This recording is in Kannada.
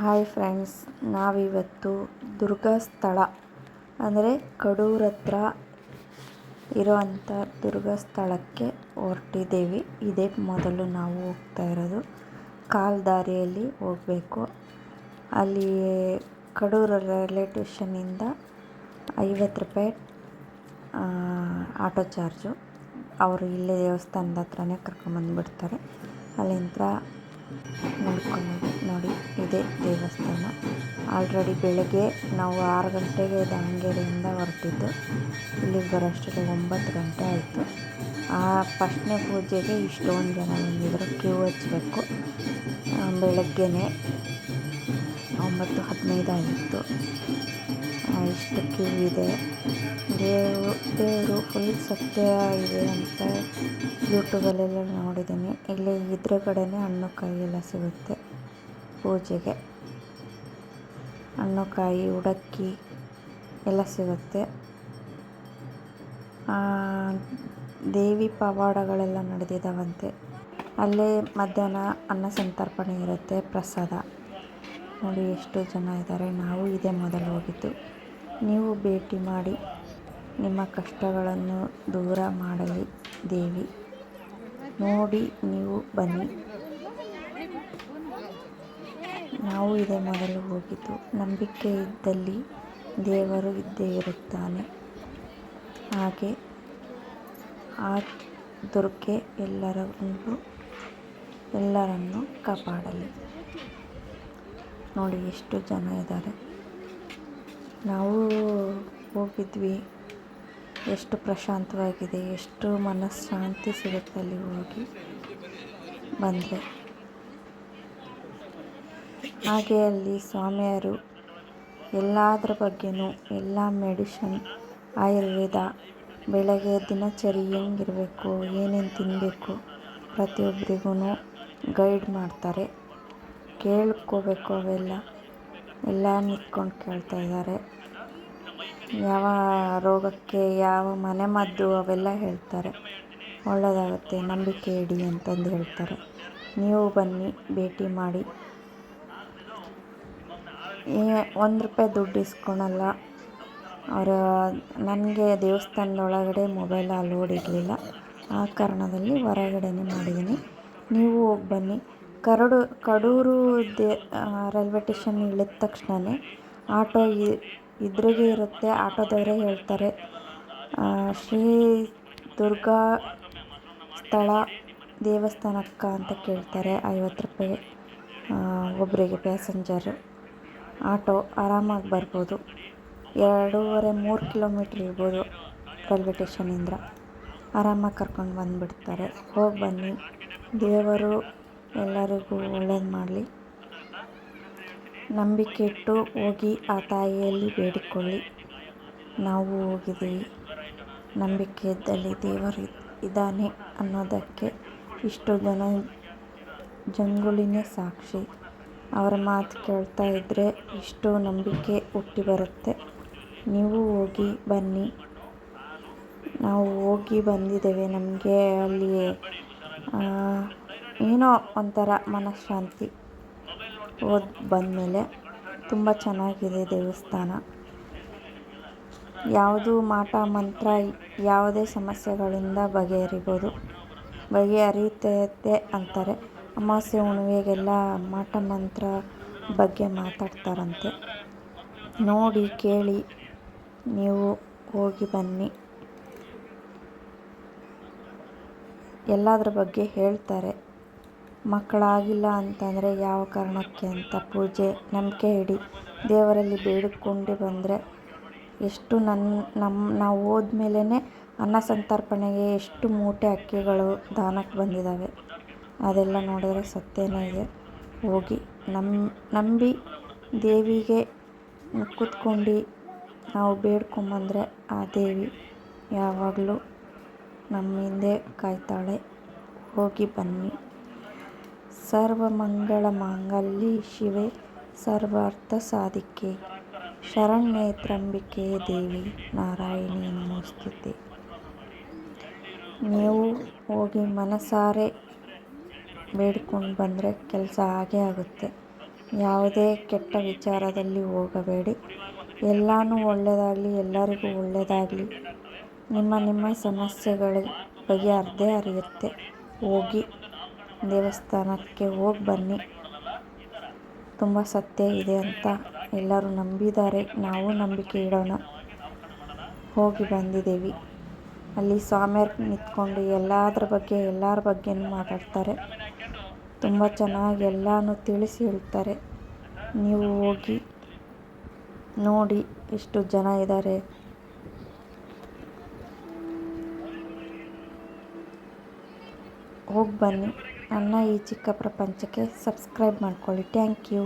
ಹಾಯ್ ಫ್ರೆಂಡ್ಸ್ ನಾವಿವತ್ತು ದುರ್ಗಾ ಸ್ಥಳ, ಅಂದರೆ ಕಡೂರ ಹತ್ರ ಇರೋವಂಥ ದುರ್ಗಾ ಸ್ಥಳಕ್ಕೆ ಹೊರಟಿದ್ದೀವಿ. ಇದೇ ಮೊದಲು ನಾವು ಹೋಗ್ತಾ ಇರೋದು. ಕಾಲ್ ದಾರಿಯಲ್ಲಿ ಹೋಗಬೇಕು. ಅಲ್ಲಿ ಕಡೂರ ರೈಲ್ವೆ ಐವತ್ತು ರೂಪಾಯಿ ಆಟೋ ಚಾರ್ಜು ಅವರು ಇಲ್ಲೇ ದೇವಸ್ಥಾನದ ಹತ್ರನೇ ಕರ್ಕೊಂಬಂದುಬಿಡ್ತಾರೆ. ಅಲ್ಲಿಂದ ನೋಡ್ಕೊಂಡು ನೋಡಿ, ಇದೇ ದೇವಸ್ಥಾನ. ಆಲ್ರೆಡಿ ಬೆಳಗ್ಗೆ ನಾವು ಆರು ಗಂಟೆಗೆ ದಾವಣಗೆರೆಯಿಂದ ಹೊರಟಿದ್ದು ಇಲ್ಲಿಗೆ ಬರೋಷ್ಟರಲ್ಲಿ ಒಂಬತ್ತು ಗಂಟೆ ಆಯಿತು. ಆ ಫಸ್ಟ್ನೇ ಪೂಜೆಗೆ ಇಷ್ಟೊಂದು ಜನ ಬಂದಿದ್ದರು ಕ್ಯೂ ಹಚ್ಚಬೇಕು ಬೆಳಗ್ಗೆನೇ ಒಂಬತ್ತು ಹದಿನೈದು ಆಗಿತ್ತು ಇಷ್ಟು ಕ್ಯೂ ಇದೆ. ದೇವರು ದೇವರು ಫುಲ್ ಸತ್ಯ ಇದೆ ಅಂತ ಯೂಟ್ಯೂಬಲ್ಲೆಲ್ಲ ನೋಡಿದ್ದೀನಿ. ಇಲ್ಲಿ ಎದುರುಗಡೆನೇ ಹಣ್ಣು ಕಾಯಿ ಎಲ್ಲ ಸಿಗುತ್ತೆ ಪೂಜೆಗೆ. ಹಣ್ಣು ಕಾಯಿ, ಉಡಕ್ಕಿ ಎಲ್ಲ ಸಿಗುತ್ತೆ. ದೇವಿ ಪವಾಡಗಳೆಲ್ಲ ನಡೆದಿದ್ದಾವಂತೆ ಅಲ್ಲೇ ಮಧ್ಯಾಹ್ನ ಅನ್ನ ಸಂತರ್ಪಣೆ ಇರುತ್ತೆ, ಪ್ರಸಾದ. ನೋಡಿ ಎಷ್ಟು ಜನ ಇದ್ದಾರೆ ನಾವು ಇದೇ ಮೊದಲು ಹೋಗಿದ್ದು. ನೀವು ಭೇಟಿ ಮಾಡಿ ನಿಮ್ಮ ಕಷ್ಟಗಳನ್ನು ದೂರ ಮಾಡಲಿ ದೇವಿ. ನೋಡಿ ನೀವು ಬನ್ನಿ. ನಾವು ಇದೇ ಮೊದಲು ಹೋಗಿದ್ದು. ನಂಬಿಕೆ ಇದ್ದಲ್ಲಿ ದೇವರು ಇದ್ದೇ ಇರುತ್ತಾನೆ. ಹಾಗೆ ಆ ದುರ್ಗೆ ಎಲ್ಲರನ್ನು ಎಲ್ಲರನ್ನು ಕಾಪಾಡಲಿ. ನೋಡಿ ಎಷ್ಟು ಜನ ಇದ್ದಾರೆ. ನಾವು ಹೋಗಿದ್ವಿ. ಎಷ್ಟು ಪ್ರಶಾಂತವಾಗಿದೆ, ಎಷ್ಟು ಮನಃಶಾಂತಿ ಸಿಗುತ್ತೆ ಅಲ್ಲಿ ಹೋಗಿ. ಬಂದರೆ ಹಾಗೆ ಅಲ್ಲಿ ಸ್ವಾಮಿಯರು ಎಲ್ಲದರ ಬಗ್ಗೆಯೂ ಎಲ್ಲ ಮೆಡಿಷನ್ ಆಯುರ್ವೇದ, ಬೆಳಗ್ಗೆ ದಿನಚರಿ ಹೆಂಗಿರಬೇಕು ಏನೇನು ತಿನ್ನಬೇಕು ಪ್ರತಿಯೊಬ್ಬರಿಗೂ ಗೈಡ್ ಮಾಡ್ತಾರೆ. ಕೇಳ್ಕೋಬೇಕು ಅವೆಲ್ಲ. ಎಲ್ಲ ನಿಂತ್ಕೊಂಡು ಕೇಳ್ತಾ ಇದ್ದಾರೆ. ಯಾವ ರೋಗಕ್ಕೆ, ಯಾವ ಮನೆಮದ್ದು ಅವೆಲ್ಲ ಹೇಳ್ತಾರೆ. ಒಳ್ಳೆಯದಾಗುತ್ತೆ ನಂಬಿಕೆ ಇಡಿ ಅಂತಂದು ಹೇಳ್ತಾರೆ. ನೀವು ಬನ್ನಿ, ಭೇಟಿ ಮಾಡಿ. ಒಂದು ರೂಪಾಯಿ ದುಡ್ಡು ಇಸ್ಕೊಳಲ್ಲ. ಅವರ, ನನಗೆ ದೇವಸ್ಥಾನದೊಳಗಡೆ ಮೊಬೈಲ್ ಅಲೋಡ್ ಇರಲಿಲ್ಲ. ಆ ಕಾರಣದಲ್ಲಿ ಹೊರಗಡೆನೇ ಮಾಡಿದ್ದೀನಿ ನೀವು ಹೋಗಿ ಬನ್ನಿ. ಕರಡು, ಕಡೂರು ದೇ ರೈಲ್ವೆ ಟೇಷನ್ ಇಳಿದ ತಕ್ಷಣವೇ ಆಟೋ ಎದುರಿಗೆ ಇರುತ್ತೆ ಆಟೋದವರೇ ಹೇಳ್ತಾರೆ. ಶ್ರೀ ದುರ್ಗಾ ಸ್ಥಳ ದೇವಸ್ಥಾನಕ್ಕ ಅಂತ ಕೇಳ್ತಾರೆ ಐವತ್ತು ರೂಪಾಯಿ ಒಬ್ಬರಿಗೆ ಪ್ಯಾಸೆಂಜರ್ ಆಟೋ ಆರಾಮಾಗಿ ಬರ್ಬೋದು. ಎರಡೂವರೆ ಮೂರು ಕಿಲೋಮೀಟ್ರ್ ಇರ್ಬೋದು ರೈಲ್ವೆ ಟೇಷನಿಂದ ಆರಾಮಾಗಿ ಕರ್ಕೊಂಡು ಬಂದುಬಿಡ್ತಾರೆ. ಹೋಗಿ ಬನ್ನಿ. ದೇವರು ಎಲ್ಲರಿಗೂ ಒಳ್ಳೇದು ಮಾಡಲಿ. ನಂಬಿಕೆ ಇಟ್ಟು ಹೋಗಿ ಆ ತಾಯಿಯಲ್ಲಿ ಬೇಡಿಕೊಳ್ಳಿ. ನಾವು ಹೋಗಿದ್ದೀವಿ. ನಂಬಿಕೆ ಇದ್ದಲ್ಲಿ ದೇವರು ಇದ್ದಾನೆ ಅನ್ನೋದಕ್ಕೆ ಇಷ್ಟು ಜನ ಜಂಗುಳಿನೇ ಸಾಕ್ಷಿ. ಅವರ ಮಾತು ಕೇಳ್ತಾ ಇದ್ದರೆ ಇಷ್ಟು ನಂಬಿಕೆ ಹುಟ್ಟಿ ಬರುತ್ತೆ. ನೀವು ಹೋಗಿ ಬನ್ನಿ. ನಾವು ಹೋಗಿ ಬಂದಿದ್ದೇವೆ. ನಮಗೆ ಅಲ್ಲಿ ಏನೋ ಒಂಥರ ಮನಃಶಾಂತಿ. ಹೋಗಿ ಬಂದಮೇಲೆ ತುಂಬ ಚೆನ್ನಾಗಿದೆ ದೇವಸ್ಥಾನ. ಯಾವುದು ಮಾಟ, ಮಂತ್ರ, ಯಾವುದೇ ಸಮಸ್ಯೆಗಳಿಂದ ಬಗೆಹರಿಬೋದು. ಬಗೆಹರಿಯುತ್ತೆ ಅಂತಾರೆ. ಅಮಾವಾಸ್ಯೆ ಹುಣ್ಣಿಮೆಗೆಲ್ಲ ಮಾಟ, ಮಂತ್ರ ಬಗ್ಗೆ ಮಾತಾಡ್ತಾರಂತೆ. ನೋಡಿ, ಕೇಳಿ, ನೀವು ಹೋಗಿ ಬನ್ನಿ. ಎಲ್ಲದ್ರ ಬಗ್ಗೆ ಹೇಳ್ತಾರೆ. ಮಕ್ಕಳಾಗಿಲ್ಲ ಅಂತಂದರೆ ಯಾವ ಕಾರಣಕ್ಕೆ ಅಂತ ಪೂಜೆ, ನಂಬಿಕೆ ಇಡಿ. ದೇವರಲ್ಲಿ ಬೇಡಿಕೊಂಡು ಬಂದರೆ ಎಷ್ಟು ನನ್ನ ನಮ್ಮ ನಾವು ಹೋದ್ಮೇಲೆ ಅನ್ನ ಸಂತರ್ಪಣೆಗೆ ಎಷ್ಟು ಮೂಟೆ ಅಕ್ಕಿಗಳು ದಾನಕ್ಕೆ ಬಂದಿದ್ದಾವೆ ಅದೆಲ್ಲ ನೋಡಿದ್ರೆ ಸತ್ಯನೇ ಇದೆ. ಹೋಗಿ ನಮ್ಮ ನಂಬಿ ದೇವಿಗೆ ಕೂತ್ಕೊಂಡು ನಾವು ಬೇಡ್ಕೊಂಬಂದರೆ ಆ ದೇವಿ ಯಾವಾಗಲೂ ನಮ್ಮ ಹಿಂದೆ ಕಾಯ್ತಾಳೆ. ಹೋಗಿ ಬನ್ನಿ. ಸರ್ವಮಂಗಳ ಮಾಂಗಲ್ಯೆ ಶಿವೆ ಸರ್ವಾರ್ಥ ಸಾಧಿಕೆ. ಶರಣ್ಯೆ ತ್ರ್ಯಂಬಿಕೆ ದೇವಿ ನಾರಾಯಣಿ ನಮೋಸ್ತುತೆ. ನೀವು ಹೋಗಿ ಮನಸಾರೆ ಬೇಡ್ಕೊಂಡು ಬಂದರೆ ಕೆಲಸ ಆಗೇ ಆಗುತ್ತೆ. ಯಾವುದೇ ಕೆಟ್ಟ ವಿಚಾರದಲ್ಲಿ ಹೋಗಬೇಡಿ. ಎಲ್ಲನೂ ಒಳ್ಳೆಯದಾಗಲಿ ಎಲ್ಲರಿಗೂ ಒಳ್ಳೆಯದಾಗಲಿ ನಿಮ್ಮ ನಿಮ್ಮ ಸಮಸ್ಯೆಗಳ ಬಗೆಹರಿದೇ ಹರಿಯುತ್ತೆ ಹೋಗಿ ದೇವಸ್ಥಾನಕ್ಕೆ ಹೋಗಿ ಬನ್ನಿ. ತುಂಬ ಸತ್ಯ ಇದೆ ಅಂತ ಎಲ್ಲರೂ ನಂಬಿದ್ದಾರೆ. ನಾವು ನಂಬಿಕೆ ಇಡೋಣ. ಹೋಗಿ ಬಂದಿದ್ದೀವಿ. ಅಲ್ಲಿ ಸ್ವಾಮಿಯರ್ ನಿಂತ್ಕೊಂಡು ಎಲ್ಲದ್ರ ಬಗ್ಗೆ, ಎಲ್ಲರ ಬಗ್ಗೆನೂ ಮಾತಾಡ್ತಾರೆ. ತುಂಬ ಚೆನ್ನಾಗಿ ಎಲ್ಲನೂ ತಿಳಿಸಿ ಹೇಳ್ತಾರೆ. ನೀವು ಹೋಗಿ ನೋಡಿ ಎಷ್ಟು ಜನ ಇದ್ದಾರೆ. ಹೋಗಿ ಬನ್ನಿ. ನನ್ನ ಈ ಚಿಕ್ಕ ಪ್ರಪಂಚಕ್ಕೆ ಸಬ್ಸ್ಕ್ರೈಬ್ ಮಾಡ್ಕೊಳ್ಳಿ. Thank you